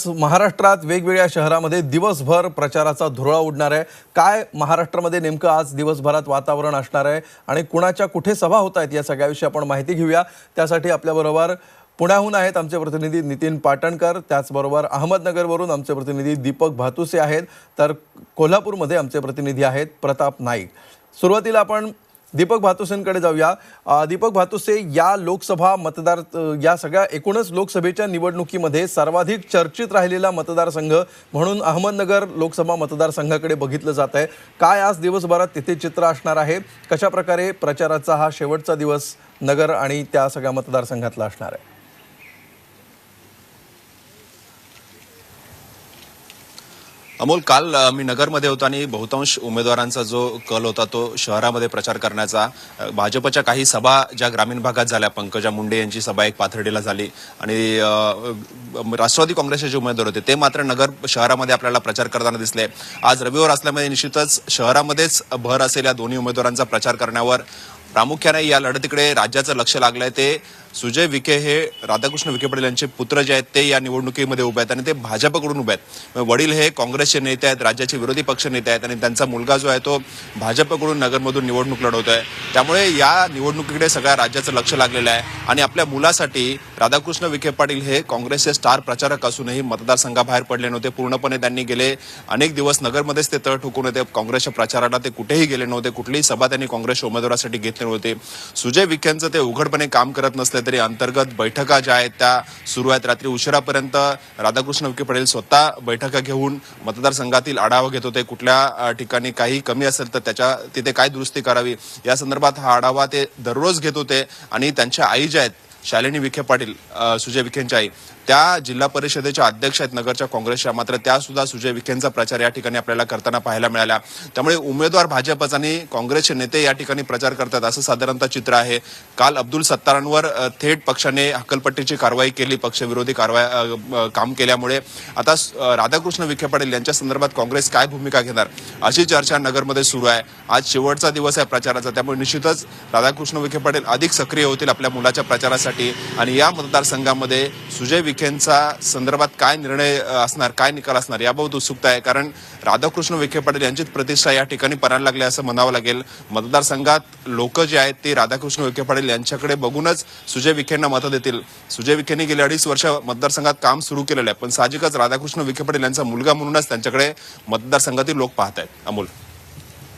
आज महाराष्ट्रात वेगवेगळ्या शहरामध्ये दिवसभर प्रचाराचा धुरळा उडणार आहे. काय महाराष्ट्रामध्ये नेमकं आज दिवसभरात वातावरण असणार आहे आणि कुणाच्या कुठे सभा होत आहेत या सगळ्याविषयी आपण माहिती घेऊया. त्यासाठी आपल्याबरोबर पुण्याहून आहेत आमचे प्रतिनिधी नितीन पाटणकर त्याचबरोबर अहमदनगरवरून आमचे प्रतिनिधी दीपक भातुसे आहेत तर कोल्हापूरमध्ये आमचे प्रतिनिधी आहेत प्रताप नाईक. सुरुवातीला आपण दीपक भातुसेंकडे जाऊया. दीपक भातुसे या लोकसभा मतदार या सगळ्या एकूणच लोकसभेच्या निवडणुकीमध्ये सर्वाधिक चर्चित राहिलेला मतदारसंघ म्हणून अहमदनगर लोकसभा मतदारसंघाकडे बघितलं जात आहे. काय आज दिवसभरात तिथे चित्र असणार आहे? कशा प्रकारे प्रचाराचा हा शेवटचा दिवस नगर आणि त्या सगळ्या मतदारसंघातला असणार आहे? अमोल काल मी नगरमध्ये होतो आणि बहुतांश उमेदवारांचा जो कल होता तो शहरामध्ये प्रचार करण्याचा. भाजपच्या काही सभा ज्या ग्रामीण भागात झाल्या पंकजा मुंडे यांची सभा एक पाथर्डीला झाली आणि राष्ट्रवादी काँग्रेसचे जे उमेदवार होते ते मात्र नगर शहरामध्ये आपल्याला प्रचार करताना दिसले. आज रविवार असल्यामुळे निश्चितच शहरामध्येच भर असेल या दोन्ही उमेदवारांचा प्रचार करण्यावर. प्रामुख्याने या लढतीकडे राज्याचं लक्ष लागलंय ते सुजय विखे हे राधाकृष्ण विखे पाटील यांचे पुत्र जे आहेत ते या निवडणुकीमध्ये उभे आहेत आणि ते भाजपकडून उभे आहेत. वडील हे काँग्रेसचे नेते आहेत राज्याचे विरोधी पक्ष नेते आहेत आणि त्यांचा मुलगा जो आहे तो भाजपकडून नगरमधून निवडणूक लढवतो आहे त्यामुळे या निवडणुकीकडे सगळ्या राज्याचं लक्ष लागलेलं आहे आणि आपल्या मुलासाठी राधाकृष्ण विखे पाटील हे काँग्रेसचे स्टार प्रचारक असूनही मतदारसंघाबाहेर पडले नव्हते. पूर्णपणे त्यांनी गेले अनेक दिवस नगरमध्येच ते तळ ठोकून होते काँग्रेसच्या प्रचाराला ते कुठेही गेले नव्हते. कुठलीही सभा त्यांनी काँग्रेसच्या उमेदवारासाठी घेतली नव्हती. सुजय विखेंचं ते उघडपणे काम करत नसले तरी अंतर्गत बैठका ज्या आहेत त्या सुरू आहेत. रात्री उशिरापर्यंत राधाकृष्ण विखे पाटील स्वतः बैठका घेऊन मतदारसंघातील आढावा घेत होते. कुठल्या ठिकाणी काही कमी असेल तर त्याच्या तिथे काय दुरुस्ती करावी? या संदर्भात हा आढावा ते दररोज घेत होते आणि त्यांच्या आई ज्या आहेत शालिनी विखे पाटील सुजय विखेंच्या आई त्या जिल्हा परिषदेच्या अध्यक्ष आहेत नगरच्या काँग्रेसच्या. मात्र त्या सुद्धा सुजय विखेंचा प्रचार या ठिकाणी आपल्याला करताना पाहायला मिळाला. त्यामुळे उमेदवार भाजपचा आणि काँग्रेसचे नेते या ठिकाणी प्रचार करतात असं साधारणतः चित्र आहे. काल अब्दुल सत्तारांवर थेट पक्षाने हक्कलपट्टीची कारवाई केली पक्षविरोधी कारवाई काम केल्यामुळे. आता राधाकृष्ण विखे पाटील यांच्या संदर्भात काँग्रेस काय भूमिका घेणार? अशी चर्चा नगरमध्ये सुरू आहे. आज शेवटचा दिवस आहे प्रचाराचा त्यामुळे निश्चितच राधाकृष्ण विखे पाटील अधिक सक्रिय होतील आपल्या मुलाच्या प्रचारासाठी. आणि या मतदारसंघामध्ये सुजय विखेंचा संदर्भात काय निर्णय असणार काय निकाल असणार याबाबत उत्सुकता आहे. कारण राधाकृष्ण विखे पाटील यांचीच प्रतिष्ठा या ठिकाणी परायला लागली असं म्हणावं लागेल. मतदारसंघात लोक जे आहेत ते राधाकृष्ण विखे पाटील यांच्याकडे बघूनच सुजय विखेंना मतं देतील. सुजय विखेंनी गेली अडीच वर्ष मतदारसंघात काम सुरू केलेलं आहे. पण साहजिकच राधाकृष्ण विखे पाटील यांचा मुलगा म्हणूनच त्यांच्याकडे मतदारसंघातील लोक पाहत आहेत. अमोल.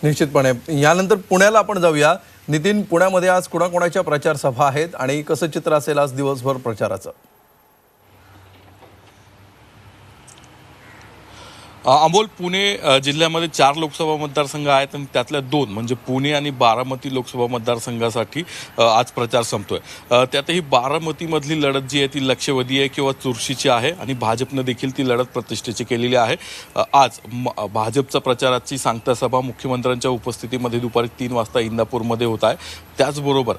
निश्चितपणे. यानंतर पुण्याला आपण जाऊया. नितीन पुण्यामध्ये आज कुणाकुणाच्या प्रचार सभा आहेत आणि कसं चित्र असेल आज दिवसभर प्रचाराचं? अमोल पुणे जिल्ह्यामध्ये चार लोकसभा मतदारसंघ आहेत आणि त्यातल्या दोन म्हणजे पुणे आणि बारामती लोकसभा मतदारसंघासाठी आज प्रचार संपतोय. त्यातही बारामतीमधली लढत जी आहे ती लक्षवेधी आहे किंवा चुरशीची आहे आणि भाजपनं देखील ती लढत प्रतिष्ठेची केलेली आहे. आज म- भाजपचा प्रचाराची सांगता सभा मुख्यमंत्र्यांच्या उपस्थितीमध्ये दुपारी तीन वाजता इंदापूरमध्ये होत आहे. त्याचबरोबर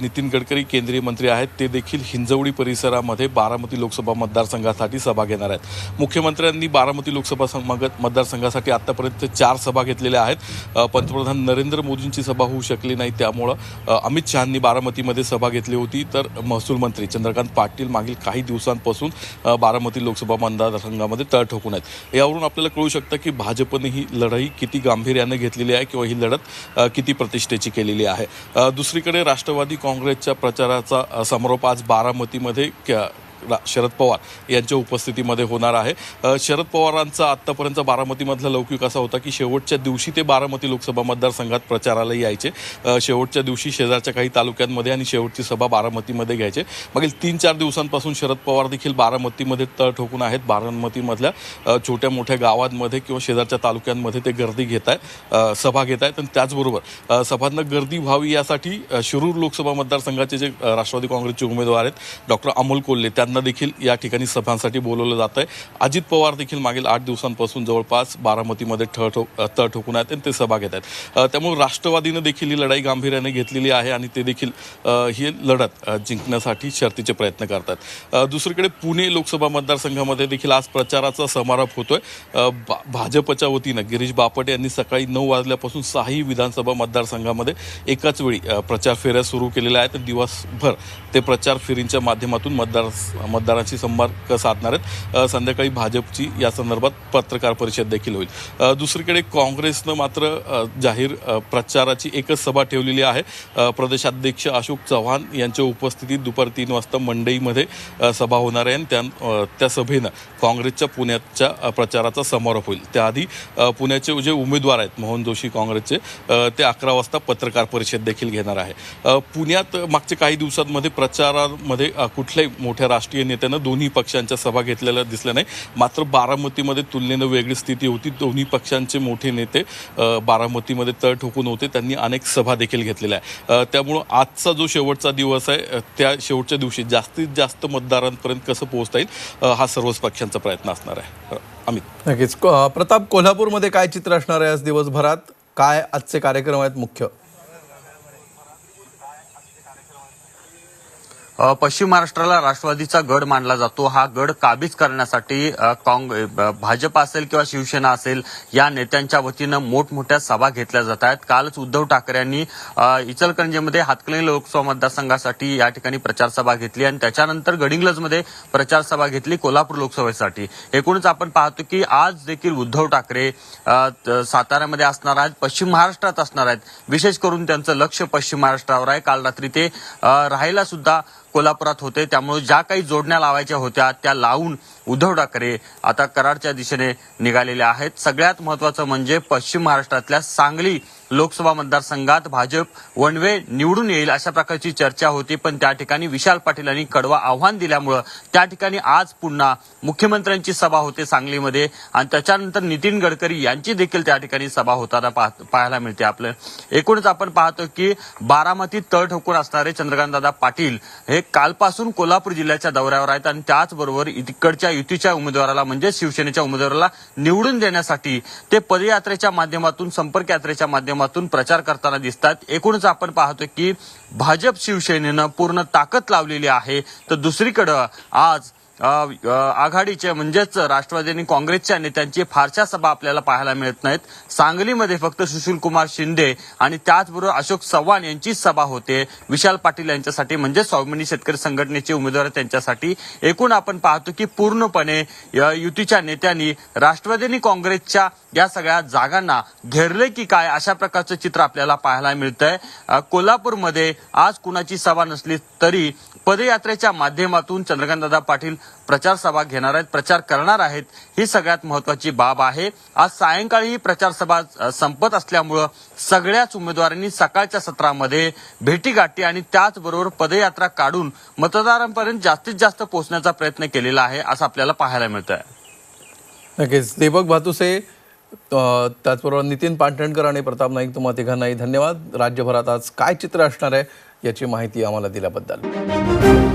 नितीन गडकरी केंद्रीय मंत्री आहेत ते देखील हिंजवडी परिसरामध्ये बारामती लोकसभा मतदारसंघासाठी सभा घेणार आहेत. मुख्यमंत्र्यांनी बारामती लोकसभा मतदारसंघ मतदारसंघासाठी आतापर्यंत चार सभा घेतलेल्या आहेत. पंतप्रधान नरेंद्र मोदींची सभा होऊ शकली नाही त्यामुळं अमित शहांनी बारामतीमध्ये सभा घेतली होती. तर महसूल मंत्री चंद्रकांत पाटील मागील काही दिवसांपासून बारामती लोकसभा मतदारसंघामध्ये तळ ठोकून आहेत. यावरून आपल्याला कळू शकतं की भाजपने ही लढाई किती गांभीर्याने घेतलेली आहे किंवा ही लढत किती प्रतिष्ठेची केलेली आहे. दुसरीकडे राष्ट्रवादी काँग्रेसच्या प्रचाराचा समारोप आज बारामतीमध्ये शरद पवार यांच्या उपस्थितीमध्ये होणार आहे. शरद पवारांचा आत्तापर्यंत बारामतीमधला लौकिक असा होता की शेवटच्या दिवशी ते बारामती लोकसभा मतदारसंघात प्रचाराला यायचे. शेवटच्या दिवशी शेजारच्या काही तालुक्यांमध्ये आणि शेवटची सभा बारामतीमध्ये घ्यायचे. मागील तीन चार दिवसांपासून शरद पवार देखील बारामतीमध्ये तळ ठोकून आहेत. बारामतीमधल्या छोट्या मोठ्या गावांमध्ये किंवा शेजारच्या तालुक्यांमध्ये ते गर्दी घेत आहेत सभा घेत आहेत. आणि त्याचबरोबर सभांना गर्दी व्हावी यासाठी शिरूर लोकसभा मतदारसंघाचे जे राष्ट्रवादी काँग्रेसचे उमेदवार आहेत डॉक्टर अमोल कोल्हे त्या त्यांना देखील या ठिकाणी सभांसाठी बोलवलं जात आहे अजित पवार देखील मागील आठ दिवसांपासून जवळपास बारामतीमध्ये ठळ ठोक तळ ठोकून आहेत आणि ते सभा घेत आहेत. त्यामुळे राष्ट्रवादीनं देखील ही लढाई गांभीर्याने घेतलेली आहे आणि ते देखील ही लढत जिंकण्यासाठी शर्तीचे प्रयत्न करतात. दुसरीकडे पुणे लोकसभा मतदारसंघामध्ये देखील आज प्रचाराचा समारोप होतोय. भा- भाजपच्या वतीनं गिरीश बापट यांनी सकाळी नऊ वाजल्यापासून सहाही विधानसभा मतदारसंघामध्ये एकाच वेळी प्रचार फेऱ्या सुरू केलेल्या आहेत. दिवसभर ते प्रचार फेरींच्या माध्यमातून मतदार मतदारांशी संपर्क साधणार आहेत. संध्याकाळी भाजपची या संदर्भात पत्रकार परिषद देखील होईल. दुसरीकडे काँग्रेसनं मात्र जाहीर प्रचाराची एकच सभा ठेवलेली आहे. प्रदेशाध्यक्ष अशोक चव्हाण यांच्या उपस्थितीत दुपारी तीन वाजता मंडईमध्ये सभा होणार आहे. आणि त्या त्या सभेनं काँग्रेसच्या पुण्याच्या प्रचाराचा समारोप होईल. त्याआधी पुण्याचे जे उमेदवार आहेत मोहन जोशी काँग्रेसचे ते अकरा वाजता पत्रकार परिषद देखील घेणार आहे. पुण्यात मागच्या काही दिवसांमध्ये प्रचारामध्ये कुठल्याही मोठ्या राष्ट्रीय नेत्यानं दोन्ही पक्षांच्या सभा घेतलेल्या दिसल्या नाही. मात्र बारामतीमध्ये तुलनेनं वेगळी स्थिती होती. दोन्ही पक्षांचे मोठे नेते बारामतीमध्ये तळ ठोकून होते. त्यांनी अनेक सभा देखील घेतलेल्या आहे त्यामुळं आजचा जो शेवटचा दिवस आहे त्या शेवटच्या दिवशी जास्तीत जास्त मतदारांपर्यंत कसं पोहोचता येईल हा सर्वच पक्षांचा प्रयत्न असणार आहे. अमित. नक्कीच. प्रताप कोल्हापूरमध्ये काय चित्र असणार आहे आज दिवसभरात? काय आजचे कार्यक्रम आहेत मुख्य? पश्चिम महाराष्ट्राला राष्ट्रवादीचा गड मानला जातो. हा गड काबीज करण्यासाठी काँग भाजप असेल किंवा शिवसेना असेल या नेत्यांच्या वतीनं मोठमोठ्या सभा घेतल्या जात आहेत. कालच उद्धव ठाकरे यांनी इचलकरंजीमध्ये हातकणी लोकसभा मतदारसंघासाठी या ठिकाणी प्रचारसभा घेतली आणि त्याच्यानंतर गडिंग्लजमध्ये प्रचारसभा घेतली कोल्हापूर लोकसभेसाठी. एकूणच आपण पाहतो की आज देखील उद्धव ठाकरे साताऱ्यामध्ये असणार आहेत पश्चिम महाराष्ट्रात असणार आहेत. विशेष करून त्यांचं लक्ष पश्चिम महाराष्ट्रावर आहे. काल रात्री ते राहायला सुद्धा कोल्हापुरात होते. त्यामुळे ज्या काही जोडण्या लावायच्या होत्या त्या लावून उद्धव ठाकरे आता कराडच्या दिशेने निघालेले आहेत. सगळ्यात महत्वाचं म्हणजे पश्चिम महाराष्ट्रातल्या सांगली लोकसभा मतदारसंघात भाजप वन वे निवडून येईल अशा प्रकारची चर्चा होती पण त्या ठिकाणी विशाल पाटील यांनी कडवा आव्हान दिल्यामुळं त्या ठिकाणी आज पुन्हा मुख्यमंत्र्यांची सभा होते सांगलीमध्ये. आणि त्याच्यानंतर नितीन गडकरी यांची देखील त्या ठिकाणी सभा होताना पाह- पाहायला मिळते आपलं. एकूणच आपण पाहतो की बारामतीत तळ ठोकून असणारे चंद्रकांतदादा पाटील हे कालपासून कोल्हापूर जिल्ह्याच्या दौऱ्यावर आहेत आणि त्याचबरोबर इकडच्या युतीच्या उमेदवाराला म्हणजे शिवसेनेच्या उमेदवाराला निवडून देण्यासाठी ते पदयात्रेच्या माध्यमातून संपर्क यात्रेच्या माध्यमातून प्रचार करताना दिसतात. एकूणच आपण पाहतो की भाजप शिवसेनेनं पूर्ण ताकद लावलेली आहे. तर दुसरीकडं आज आघाडीच्या म्हणजेच राष्ट्रवादी आणि काँग्रेसच्या नेत्यांची फारशा सभा आपल्याला पाहायला मिळत नाहीत. सांगलीमध्ये फक्त सुशील कुमार शिंदे आणि त्याचबरोबर अशोक चव्हाण यांची सभा होते. विशाल पाटील यांच्यासाठी म्हणजे स्वाभिमानी शेतकरी संघटनेचे उमेदवार त्यांच्यासाठी. एकूण आपण पाहतो की पूर्णपणे युतीच्या नेत्यांनी राष्ट्रवादी आणि काँग्रेसच्या या सगळ्या जागांना घेरले की काय अशा प्रकारचं चित्र आपल्याला पाहायला मिळतंय. कोल्हापूरमध्ये आज कुणाची सभा नसली तरी पदयात्रेच्या माध्यमातून चंद्रकांतदादा पाटील प्रचार सभा घेणार आहेत प्रचार करणार आहेत ही सगळ्यात महत्वाची बाब आहे. आज सायंकाळी ही प्रचार सभा संपत असल्यामुळं सगळ्याच उमेदवारांनी सकाळच्या सत्रामध्ये भेटीगाठी आणि त्याचबरोबर पदयात्रा काढून मतदारांपर्यंत जास्तीत जास्त पोहोचण्याचा प्रयत्न केलेला आहे असं आपल्याला पाहायला मिळत आहे नक्कीच. दीपक भातुसे त्याचबरोबर नितीन पाटणकर आणि प्रताप नाईक तुम्हा तिघांनाही धन्यवाद. राज्यभरात आज काय चित्र असणार आहे? याची माहिती आम्हाला दिल्याबद्दल.